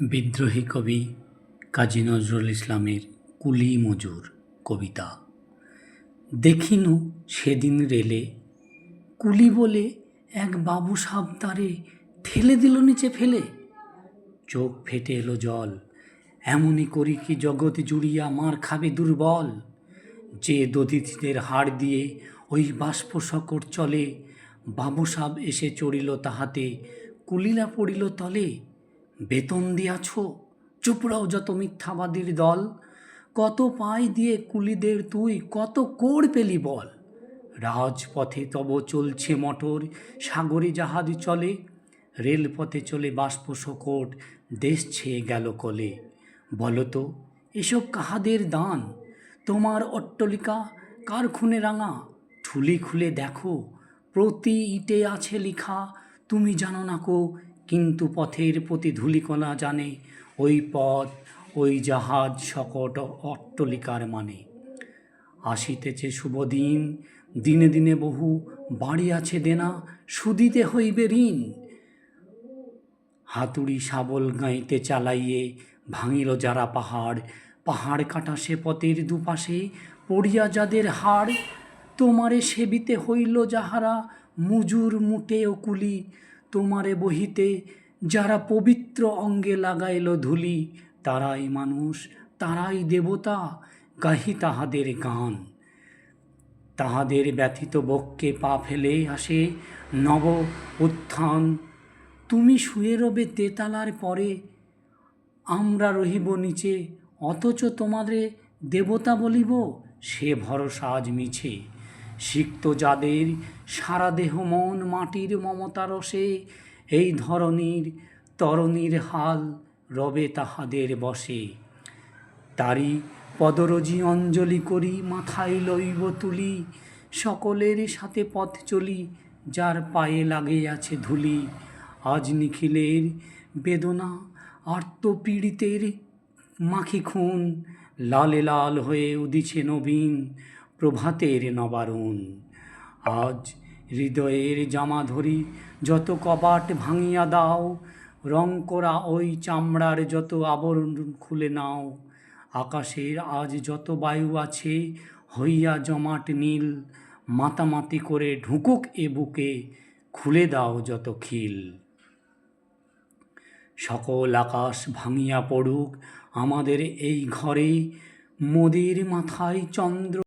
বিদ্রোহী কবি কাজী নজরুল ইসলামের কুলি মজুর কবিতা। দেখিনু সেদিন রেলে, কুলি বলে এক বাবু সাব তারে ঠেলে দিল নিচে ফেলে। চোখ ফেটে এলো জল, এমনই করি কি জগৎ জুড়িয়া মার খাবে দুর্বল। যে দধিতিদের হাড় দিয়ে ওই বাষ্প চলে, বাবু সাব এসে চড়িল তাহাতে, কুলিলা পড়িল তলে। বেতন দিয়াছ? চুপড়াও যত মিথ্যাবাদীর দল। কত পাই দিয়ে কুলিদের তুই, কত কোড় পেলি বল? রাজপথে তব চলছে মটর, সাগরে জাহাজ চলে। রেলপথে চলে বাষ্প শকট দেশ ছেয়ে গেল কলে। বলতো, এসব কাহাদের দান? তোমার অট্টলিকা কার খুনে রাঙা? ঠুলি খুলে দেখো, প্রতি ইটে আছে লিখা। তুমি জানো না কো কিন্তু পথের প্রতি ধূলিকণা জানে, ওই পথ, ওই জাহাজ সকট অট্টলিকার মানে। আসিতেছে শুভ দিন দিনে দিনে বহু বাড়ি আছে দেনা, সুদিতে হইবে ঋণ। হাতুড়ি শাবল গাঁইতে চালাইয়ে ভাঙিল যারা পাহাড় পাহাড় কাটা সে পথের দুপাশে পড়িয়া যাদের হাড়। তোমারে সেবিতে হইল যাহারা মুজুর মুটে ও কুলি তোমারে বহিতে যারা পবিত্র অঙ্গে লাগাইল ধুলি, তারাই মানুষ, তারাই দেবতা, গাহি তাহাদের গান। তাহাদের ব্যথিত বক্ষে পা ফেলে আসে নব উত্থান। তুমি শুয়ে রবে তেতালার পরে, আমরা রহিব নিচে, অথচ তোমাদের দেবতা বলিব, সে ভরসা আজ মিছে। সিক্ত যাদের সারা দেহ মন মাটির মমতা রসে, এই ধরনীর তরণীর হাল রবে তাহাদের বসে। তারি পদরজি অঞ্জলি করি, মাথায় লইব তুলি, সকলের সাথে পথ চলি, যার পায়ে লাগে আছে ধুলি। আজ নিখিলের বেদনা, আর্তপীড়িতের মাখি খুন লালে লাল হয়ে উদিছে নবীন। প্রভাতের নবারুণ। আজ হৃদয়ের জামা ধরি, যত কপাট ভাঙিয়া দাও, রং করা ওই চামড়ার যত আবরণ খুলে নাও। আকাশের আজ যত বায়ু আছে, হইয়া জমাট নীল, মাতামাতি করে ঢুকুক এ বুকে, খুলে দাও যত খিল। সকল আকাশ ভাঙিয়া পড়ুক আমাদের এই ঘরে, মোদের মাথায় চন্দ্র